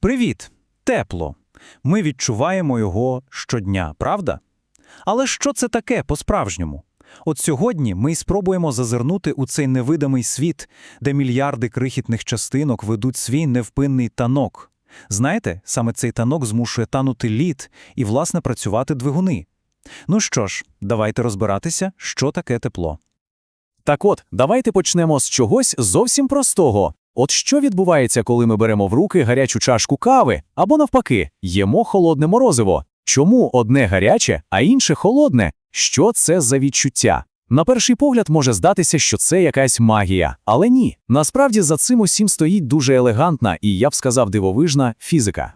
Привіт! Тепло. Ми відчуваємо його щодня, правда? Але що це таке по-справжньому? От сьогодні ми спробуємо зазирнути у цей невидимий світ, де мільярди крихітних частинок ведуть свій невпинний танок. Знаєте, саме цей танок змушує танути лід і, власне, працювати двигуни. Ну що ж, давайте розбиратися, що таке тепло. Так от, давайте почнемо з чогось зовсім простого. От що відбувається, коли ми беремо в руки гарячу чашку кави, або навпаки, їмо холодне морозиво? Чому одне гаряче, а інше холодне? Що це за відчуття? На перший погляд може здатися, що це якась магія, але ні. Насправді за цим усім стоїть дуже елегантна і, я б сказав, дивовижна фізика.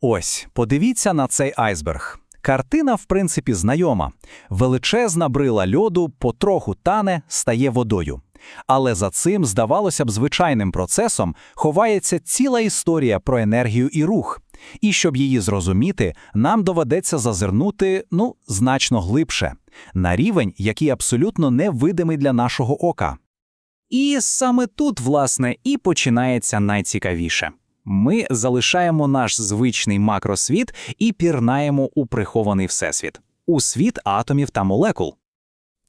Ось, подивіться на цей айсберг. Картина, в принципі, знайома. Величезна брила льоду потроху тане, стає водою. Але за цим, здавалося б, звичайним процесом ховається ціла історія про енергію і рух. І щоб її зрозуміти, нам доведеться зазирнути, ну, значно глибше, на рівень, який абсолютно невидимий для нашого ока. І саме тут, власне, і починається найцікавіше. Ми залишаємо наш звичний макросвіт і пірнаємо у прихований всесвіт, у світ атомів та молекул.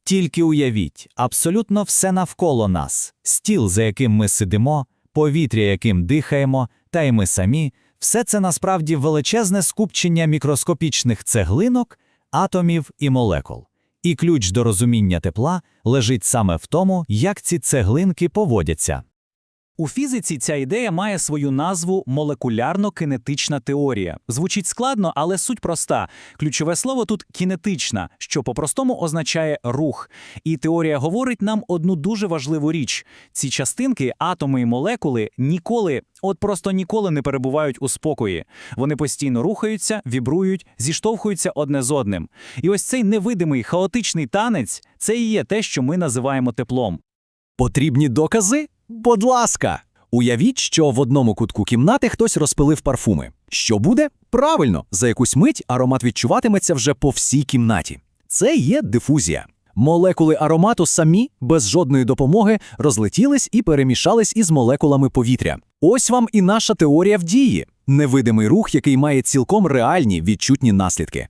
Тільки уявіть, абсолютно все навколо нас, стіл, за яким ми сидимо, повітря, яким дихаємо, та й ми самі, все це насправді величезне скупчення мікроскопічних цеглинок, атомів і молекул. І ключ до розуміння тепла лежить саме в тому, як ці цеглинки поводяться. У фізиці ця ідея має свою назву молекулярно-кинетична теорія. Звучить складно, але суть проста. Ключове слово тут кінетична, що по-простому означає рух. І теорія говорить нам одну дуже важливу річ: ці частинки, атоми і молекули ніколи, от просто ніколи не перебувають у спокої. Вони постійно рухаються, вібрують, зіштовхуються одне з одним. І ось цей невидимий хаотичний танець це і є те, що ми називаємо теплом. Потрібні докази? Будь ласка! Уявіть, що в одному кутку кімнати хтось розпилив парфуми. Що буде? Правильно, за якусь мить аромат відчуватиметься вже по всій кімнаті. Це є дифузія. Молекули аромату самі, без жодної допомоги, розлетілись і перемішались із молекулами повітря. Ось вам і наша теорія в дії невидимий рух, який має цілком реальні відчутні наслідки.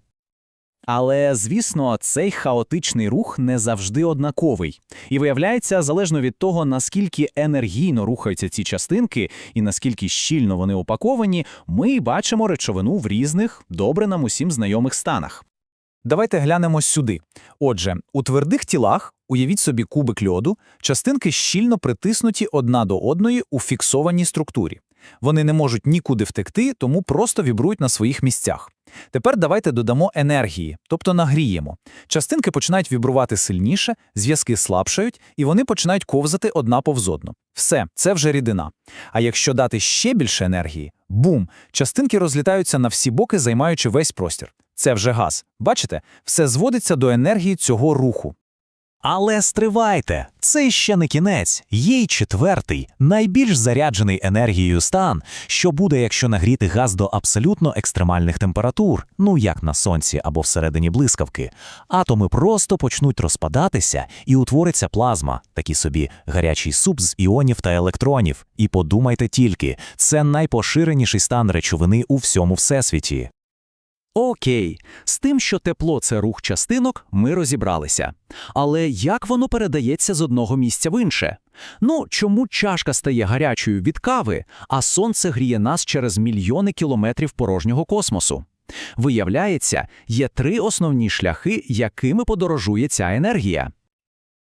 Але, звісно, цей хаотичний рух не завжди однаковий. І виявляється, залежно від того, наскільки енергійно рухаються ці частинки і наскільки щільно вони упаковані, ми бачимо речовину в різних, добре нам усім знайомих станах. Давайте глянемо сюди. Отже, у твердих тілах, уявіть собі кубик льоду, частинки щільно притиснуті одна до одної у фіксованій структурі. Вони не можуть нікуди втекти, тому просто вібрують на своїх місцях. Тепер давайте додамо енергії, тобто нагріємо. Частинки починають вібрувати сильніше, зв'язки слабшають, і вони починають ковзати одна повз одну. Все, це вже рідина. А якщо дати ще більше енергії, бум! Частинки розлітаються на всі боки, займаючи весь простір. Це вже газ. Бачите, все зводиться до енергії цього руху. Але стривайте, це ще не кінець. Є й четвертий, найбільш заряджений енергією стан, що буде, якщо нагріти газ до абсолютно екстремальних температур, ну як на сонці або всередині блискавки. Атоми просто почнуть розпадатися і утвориться плазма, такий собі гарячий суп з іонів та електронів. І подумайте тільки, це найпоширеніший стан речовини у всьому всесвіті. Окей, з тим, що тепло це рух частинок, ми розібралися. Але як воно передається з одного місця в інше? Ну, чому чашка стає гарячою від кави, а сонце гріє нас через мільйони кілометрів порожнього космосу? Виявляється, є три основні шляхи, якими подорожує ця енергія.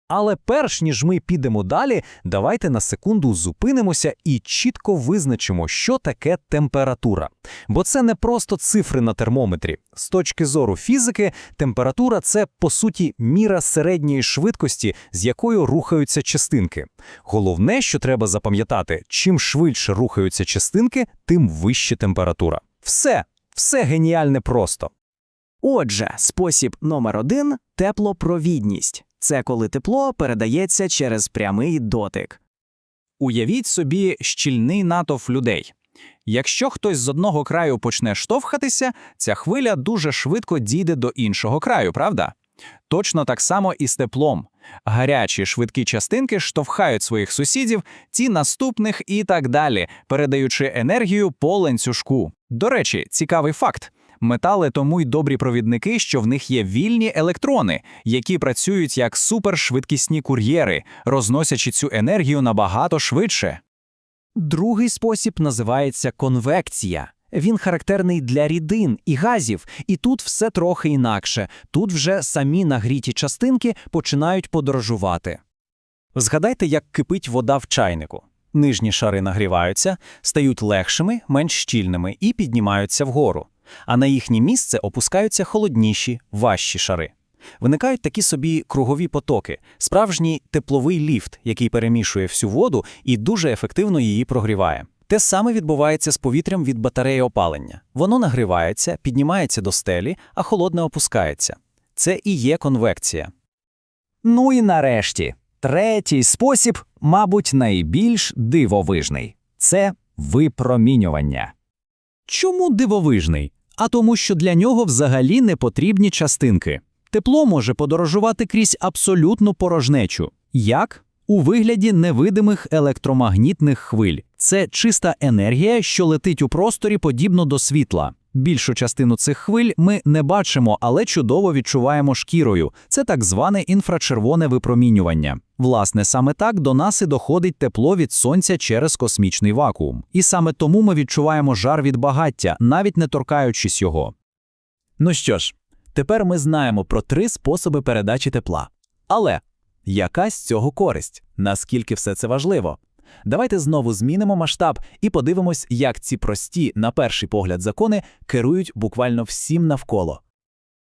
Але перш ніж ми підемо далі, давайте на секунду зупинимося і чітко визначимо, що таке температура. Бо це не просто цифри на термометрі. З точки зору фізики, температура це по суті міра середньої швидкості, з якою рухаються частинки. Головне, що треба запам'ятати, чим швидше рухаються частинки, тим вища температура. Все, все геніальне просто. Отже, спосіб номер один теплопровідність. Це коли тепло передається через прямий дотик. Уявіть собі щільний натовп людей. Якщо хтось з одного краю почне штовхатися, ця хвиля дуже швидко дійде до іншого краю, правда? Точно так само і з теплом. Гарячі швидкі частинки штовхають своїх сусідів, ті наступних і так далі, передаючи енергію по ланцюжку. До речі, цікавий факт. Метали тому й добрі провідники, що в них є вільні електрони, які працюють як супершвидкісні кур'єри, розносячи цю енергію набагато швидше. Другий спосіб називається конвекція. Він характерний для рідин і газів, і тут все трохи інакше. Тут вже самі нагріті частинки починають подорожувати. Згадайте, як кипить вода в чайнику. Нижні шари нагріваються, стають легшими, менш щільними і піднімаються вгору. А на їхнє місце опускаються холодніші, важчі шари. Виникають такі собі кругові потоки, справжній тепловий ліфт, який перемішує всю воду і дуже ефективно її прогріває. Те саме відбувається з повітрям від батареї опалення. Воно нагрівається, піднімається до стелі, а холодне опускається. Це і є конвекція. Ну і нарешті, третій спосіб, мабуть, найбільш дивовижний це випромінювання. Чому дивовижний? А тому, що для нього взагалі не потрібні частинки. Тепло може подорожувати крізь абсолютну порожнечу. Як? У вигляді невидимих електромагнітних хвиль. Це чиста енергія, що летить у просторі подібно до світла. Більшу частину цих хвиль ми не бачимо, але чудово відчуваємо шкірою. Це так зване інфрачервоне випромінювання. Власне, саме так до нас і доходить тепло від сонця через космічний вакуум. І саме тому ми відчуваємо жар від багаття, навіть не торкаючись його. Ну що ж, тепер ми знаємо про три способи передачі тепла. Але яка з цього користь? Наскільки все це важливо? Давайте знову змінимо масштаб і подивимось, як ці прості, на перший погляд, закони керують буквально всім навколо.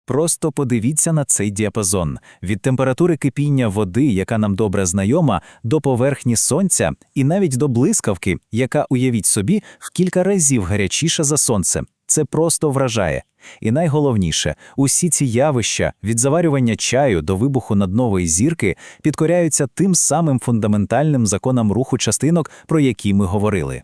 Просто подивіться на цей діапазон від температури кипіння води, яка нам добре знайома, до поверхні сонця, і навіть до блискавки, яка, уявіть собі, в кілька разів гарячіша за сонце. Це просто вражає. І найголовніше, усі ці явища від заварювання чаю до вибуху наднової зірки підкоряються тим самим фундаментальним законам руху частинок, про які ми говорили.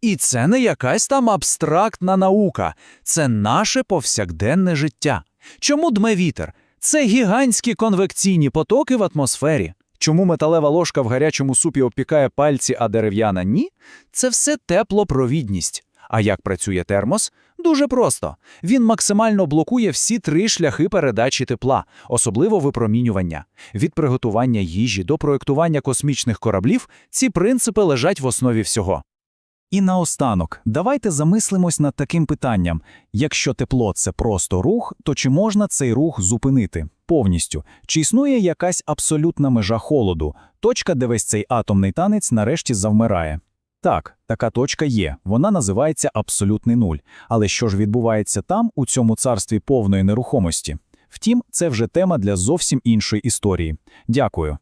І це не якась там абстрактна наука, це наше повсякденне життя. Чому дме вітер? Це гігантські конвекційні потоки в атмосфері. Чому металева ложка в гарячому супі обпікає пальці, а дерев'яна ні? Це все теплопровідність. А як працює термос? Дуже просто. Він максимально блокує всі три шляхи передачі тепла, особливо випромінювання. Від приготування їжі до проєктування космічних кораблів ці принципи лежать в основі всього. І наостанок, давайте замислимось над таким питанням: якщо тепло це просто рух, то чи можна цей рух зупинити повністю? Чи існує якась абсолютна межа холоду, точка, де весь цей атомний танець нарешті завмирає? Так, така точка є, вона називається абсолютний нуль. Але що ж відбувається там, у цьому царстві повної нерухомості? Втім, це вже тема для зовсім іншої історії. Дякую.